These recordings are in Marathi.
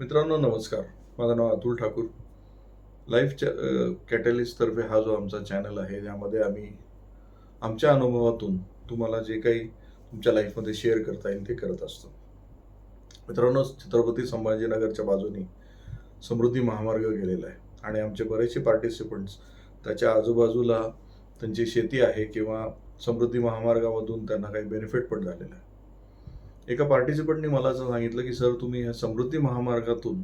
मित्रांनो नमस्कार. माझं नाव अतुल ठाकूर. लाईफ च कॅटलिस्टतर्फे हा जो आमचा चॅनल आहे यामध्ये आम्ही आमच्या अनुभवातून तुम्हाला जे काही तुमच्या लाईफमध्ये शेअर करता येईल ते करत असतो. मित्रांनो छत्रपती संभाजीनगरच्या बाजूनी समृद्धी महामार्ग गेलेला आहे आणि आमचे बरेचसे पार्टिसिपंट्स त्याच्या आजूबाजूला त्यांची शेती आहे किंवा समृद्धी महामार्गामधून त्यांना काही बेनिफिट पण झालेलं आहे. एका पार्टिसिपंटनी मला असं सांगितलं की सर तुम्ही या समृद्धी महामार्गातून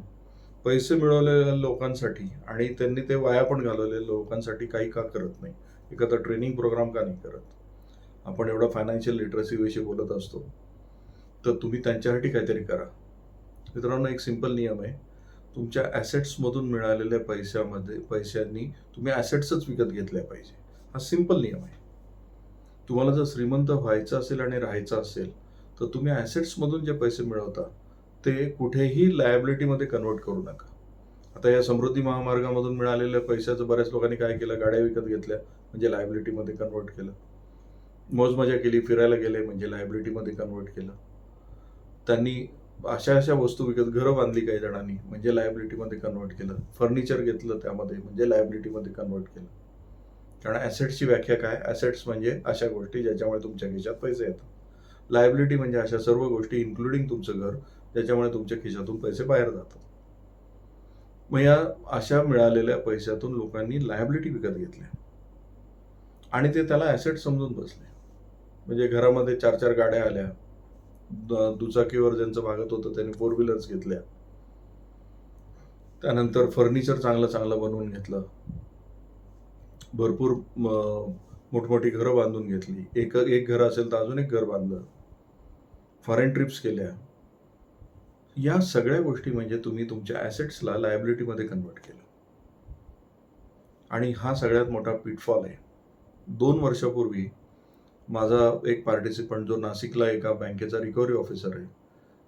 पैसे मिळवलेल्या लोकांसाठी आणि त्यांनी ते वाया पण घालवलेल्या लोकांसाठी काही का करत नाही. एखादा ट्रेनिंग प्रोग्राम का नाही करत? आपण एवढा फायनान्शियल लिटरसीविषयी बोलत असतो तर तुम्ही त्यांच्यासाठी काहीतरी करा. मित्रांनो एक सिंपल नियम आहे. तुमच्या ॲसेट्समधून मिळालेल्या पैशामध्ये पैशांनी तुम्ही ॲसेट्सच विकत घेतल्या पाहिजे. हा सिंपल नियम आहे. तुम्हाला जर श्रीमंत व्हायचं असेल आणि राहायचं असेल तर तुम्ही ॲसेट्समधून जे पैसे मिळवता ते कुठेही लायबिलिटीमध्ये कन्वर्ट करू नका. आता या समृद्धी महामार्गामधून मिळालेल्या पैशाचं बऱ्याच लोकांनी काय केलं? गाड्या विकत घेतल्या म्हणजे लायबिलिटीमध्ये कन्वर्ट केलं. मौज मजा केली फिरायला गेले म्हणजे लायबिलिटीमध्ये कन्वर्ट केलं. त्यांनी अशा अशा वस्तू विकत घरं बांधली काही जणांनी म्हणजे लायबिलिटीमध्ये कन्वर्ट केलं. फर्निचर घेतलं त्यामध्ये म्हणजे लायबिलिटीमध्ये कन्वर्ट केलं. कारण ॲसेट्सची व्याख्या काय? ॲसेट्स म्हणजे अशा गोष्टी ज्याच्यामुळे तुमच्या खिशात पैसे येतात. लायबिलिटी म्हणजे अशा सर्व गोष्टी इन्क्लुडिंग तुमचं घर ज्याच्यामुळे तुमच्या खिशातून पैसे बाहेर जातात. मग या अशा मिळालेल्या पैशातून लोकांनी लायबिलिटी विकत घेतल्या. आणि ते त्याला ॲसेट समजून बसले. म्हणजे घरामध्ये चार चार गाड्या आल्या. दुचाकीवर ज्यांचं भागत होतं त्यांनी फोर व्हीलर्स घेतल्या. त्यानंतर फर्निचर चांगलं चांगलं बनवून घेतलं. भरपूर मोठमोठी घरं बांधून घेतली. एक एक घर असेल तर अजून एक घर बांधलं. फॉरेन ट्रिप्स केल्या. या सगळ्या गोष्टी म्हणजे तुम्ही तुमच्या ॲसेट्सला लायबिलिटीमध्ये कन्वर्ट केलं. आणि हा सगळ्यात मोठा पिटफॉल आहे. दोन वर्षापूर्वी माझा एक पार्टिसिपंट जो नाशिकला एका बँकेचा रिकव्हरी ऑफिसर आहे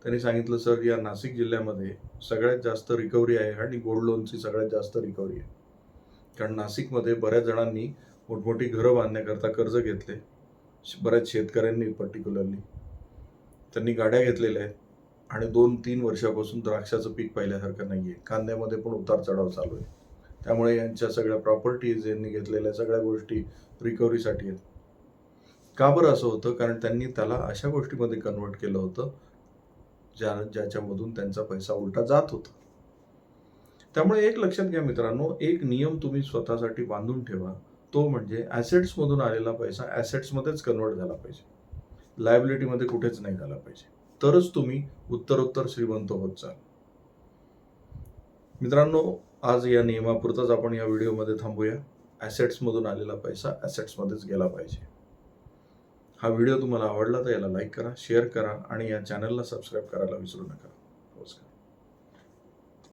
त्यांनी सांगितलं सर या नाशिक जिल्ह्यामध्ये सगळ्यात जास्त रिकव्हरी आहे आणि गोल्ड लोनची सगळ्यात जास्त रिकव्हरी आहे. कारण नाशिकमध्ये बऱ्याच जणांनी मोठमोठी घरं बांधण्याकरता कर्ज घेतले. श- बऱ्याच शेतकऱ्यांनी पर्टिक्युलरली त्यांनी गाड्या घेतलेल्या आहेत. आणि दोन तीन वर्षापासून द्राक्षाचं पीक पाहिल्यासारखं नाही आहे कांद्यामध्ये पण उतार चढाव चालू आहे. त्यामुळे यांच्या सगळ्या प्रॉपर्टीज यांनी घेतलेल्या सगळ्या गोष्टी रिकव्हरीसाठी आहेत. का बरं असं होतं? कारण त्यांनी त्याला अशा गोष्टीमध्ये कन्वर्ट केलं होतं ज्या ज्याच्यामधून त्यांचा पैसा उलटा जात होता. त्यामुळे एक लक्षात घ्या मित्रांनो एक नियम तुम्ही स्वतःसाठी बांधून ठेवा. तो म्हणजे ॲसेट्समधून आलेला पैसा ॲसेट्समध्येच कन्वर्ट झाला पाहिजे. लायबिलिटीमध्ये कुठेच नाही झाला पाहिजे. तरच तुम्ही उत्तरोत्तर श्रीमंत होत जाल मित्रांनो आज या नियमापुरताच आपण या व्हिडिओमध्ये थांबूया. ॲसेट्समधून आलेला पैसा ॲसेट्समध्येच गेला पाहिजे. हा व्हिडिओ तुम्हाला आवडला तर याला लाईक करा शेअर करा आणि या चॅनलला सबस्क्राईब करायला विसरू नका.